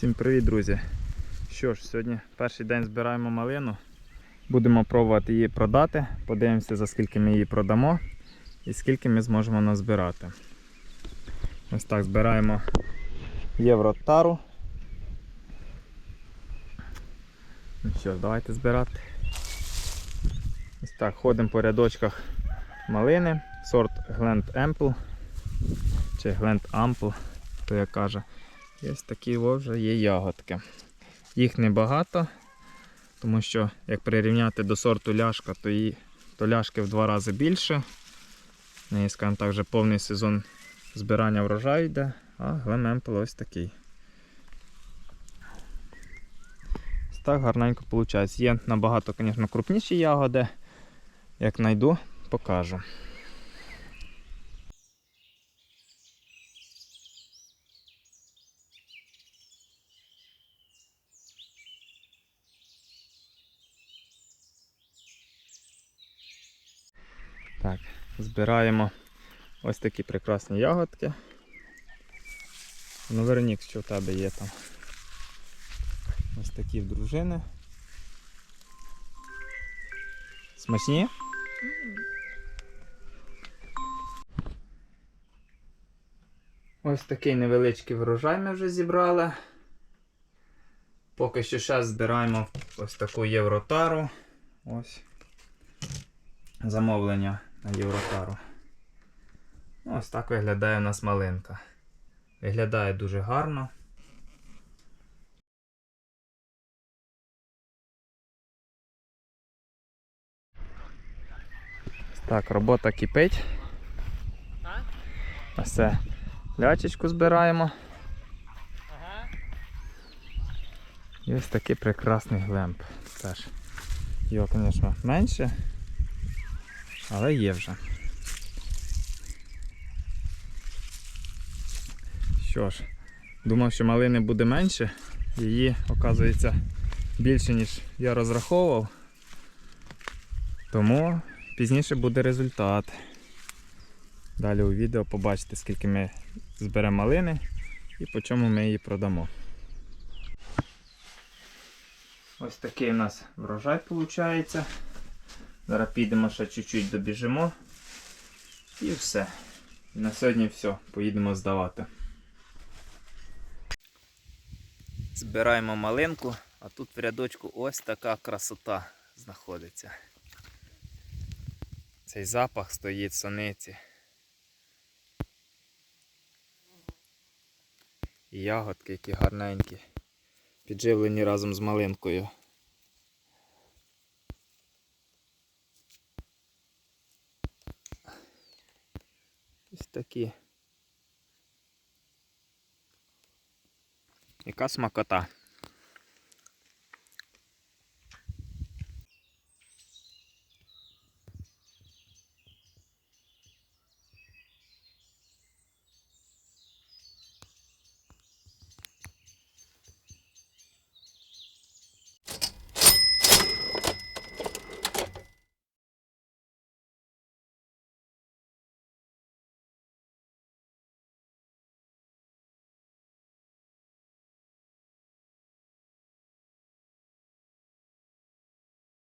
Всім привіт, друзі! Що ж, сьогодні перший день збираємо малину. Будемо пробувати її продати. Подивимося, за скільки ми її продамо і скільки ми зможемо назбирати. Ось так збираємо євротару. Ну що давайте збирати. Ось так, ходимо по рядочках малини, сорт Glen Ample чи Glen Ample, хто як каже. І ось такі вже є ягодки. Їх небагато, тому що як прирівняти до сорту ляшка, то, її, то ляшки в два рази більше. В неї, скажімо так, вже повний сезон збирання врожаю йде, а глемемпел ось такий. Ось так гарненько виходить. Є набагато, звісно, крупніші ягоди. Як знайду, покажу. Так, збираємо ось такі прекрасні ягодки. Ну, Веронік, що в тебе є там? Ось такі в дружини. Смачні? Ось такий невеличкий врожай ми вже зібрали. Поки що зараз збираємо ось таку євротару. Ось замовлення на євротару. Ну, Ось так виглядає у нас малинка. Виглядає дуже гарно. Так, робота кипить. Ось це лячечку збираємо. І ось такий прекрасний глемп. Теж. Його, звісно, менше, але є вже. Що ж, думав, що малини буде менше, її, оказується, більше, ніж я розраховував. Тому пізніше буде результат. Далі у відео побачите, скільки ми зберемо малини і по чому ми її продамо. Ось такий у нас врожай виходить. Зараз підемо ще чуть-чуть добіжимо. І все. На сьогодні все. Поїдемо здавати. Збираємо малинку, а тут в рядочку ось така красота знаходиться. Цей запах стоїть сониці. І ягодки, які гарненькі, підживлені разом з малинкою. Ось такі. Яка смакота.